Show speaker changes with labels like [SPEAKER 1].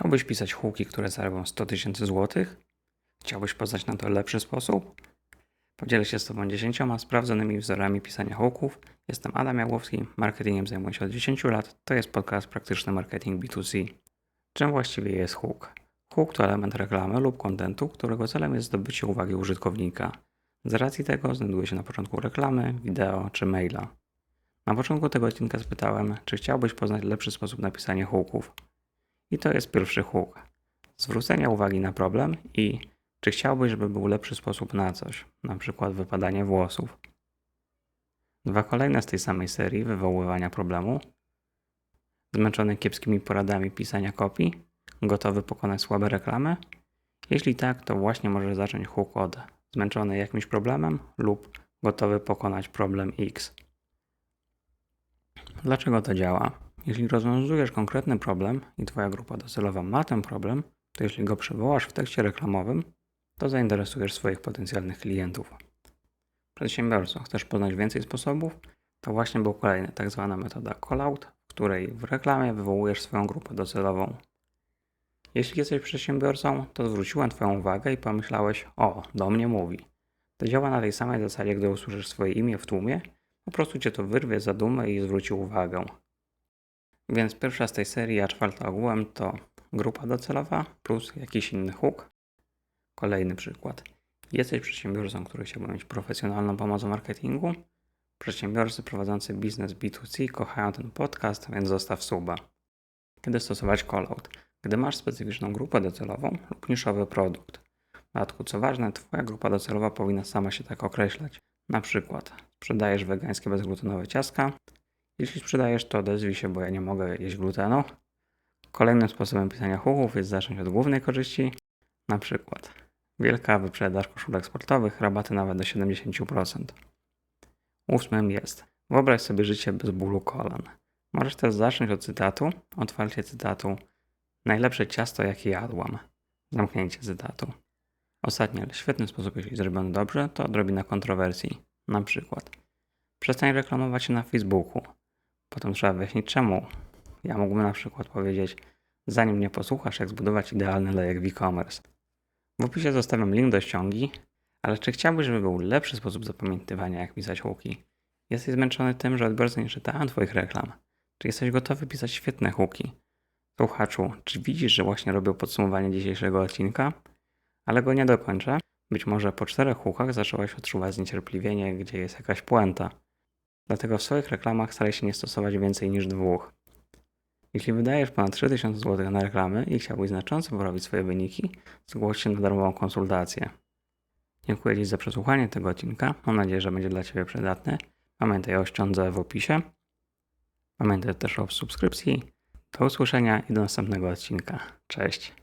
[SPEAKER 1] Chciałbyś pisać huki, które zarobią 100 tysięcy złotych? Chciałbyś poznać na to lepszy sposób? Podzielę się z Tobą 10 sprawdzonymi wzorami pisania hooków. Jestem Adam Jagłowski, marketingiem zajmuję się od 10 lat. To jest podcast Praktyczny Marketing B2C. Czym właściwie jest hook? Hook to element reklamy lub kontentu, którego celem jest zdobycie uwagi użytkownika. Z racji tego znajduje się na początku reklamy, wideo czy maila. Na początku tego odcinka spytałem, czy chciałbyś poznać lepszy sposób na pisanie hooków. I to jest pierwszy hook. Zwrócenia uwagi na problem i czy chciałbyś, żeby był lepszy sposób na coś, na przykład wypadanie włosów. Dwa kolejne z tej samej serii wywoływania problemu. Zmęczony kiepskimi poradami pisania kopii, gotowy pokonać słabe reklamy? Jeśli tak, to właśnie możesz zacząć hook od zmęczony jakimś problemem lub gotowy pokonać problem X. Dlaczego to działa? Jeśli rozwiązujesz konkretny problem i Twoja grupa docelowa ma ten problem, to jeśli go przywołasz w tekście reklamowym, to zainteresujesz swoich potencjalnych klientów. Przedsiębiorco, chcesz poznać więcej sposobów? To właśnie był kolejny tak zwana metoda call-out, w której w reklamie wywołujesz swoją grupę docelową. Jeśli jesteś przedsiębiorcą, to zwróciłem Twoją uwagę i pomyślałeś, o, do mnie mówi. To działa na tej samej zasadzie, gdy usłyszysz swoje imię w tłumie, po prostu Cię to wyrwie za dumę i zwróci uwagę. Więc pierwsza z tej serii, a czwarta ogółem to grupa docelowa plus jakiś inny hook. Kolejny przykład. Jesteś przedsiębiorcą, który chciałby mieć profesjonalną pomoc w marketingu? Przedsiębiorcy prowadzący biznes B2C kochają ten podcast, więc zostaw suba. Kiedy stosować callout? Gdy masz specyficzną grupę docelową lub niszowy produkt. W dodatku, co ważne, Twoja grupa docelowa powinna sama się tak określać. Na przykład, sprzedajesz wegańskie bezglutenowe ciastka. Jeśli sprzedajesz, to odezwij się, bo ja nie mogę jeść glutenu. Kolejnym sposobem pisania hooków jest zacząć od głównej korzyści. Na przykład, wielka wyprzedaż koszulek sportowych, rabaty nawet do 70%. Ósmym jest, wyobraź sobie życie bez bólu kolan. Możesz też zacząć od cytatu, otwarcie cytatu, najlepsze ciasto jakie jadłam. Zamknięcie cytatu. Ostatni, ale świetny sposób, jeśli zrobiony dobrze, to odrobina kontrowersji. Na przykład, przestań reklamować się na Facebooku. Potem trzeba wyjaśnić czemu. Ja mógłbym na przykład powiedzieć, zanim mnie posłuchasz, jak zbudować idealny lejek w e-commerce. W opisie zostawiam link do ściągi, ale czy chciałbyś, żeby był lepszy sposób zapamiętywania, jak pisać hooki? Jesteś zmęczony tym, że odbiorcy nie czytają Twoich reklam? Czy jesteś gotowy pisać świetne hooki? Słuchaczu, czy widzisz, że właśnie robię podsumowanie dzisiejszego odcinka? Ale go nie dokończę. Być może po czterech hookach zaczęłaś odczuwać zniecierpliwienie, gdzie jest jakaś puenta. Dlatego w swoich reklamach staraj się nie stosować więcej niż dwóch. Jeśli wydajesz ponad 3000 zł na reklamy i chciałbyś znacząco poprawić swoje wyniki, zgłoś się na darmową konsultację. Dziękuję Ci za przesłuchanie tego odcinka. Mam nadzieję, że będzie dla Ciebie przydatny. Pamiętaj o ściądze w opisie. Pamiętaj też o subskrypcji. Do usłyszenia i do następnego odcinka. Cześć.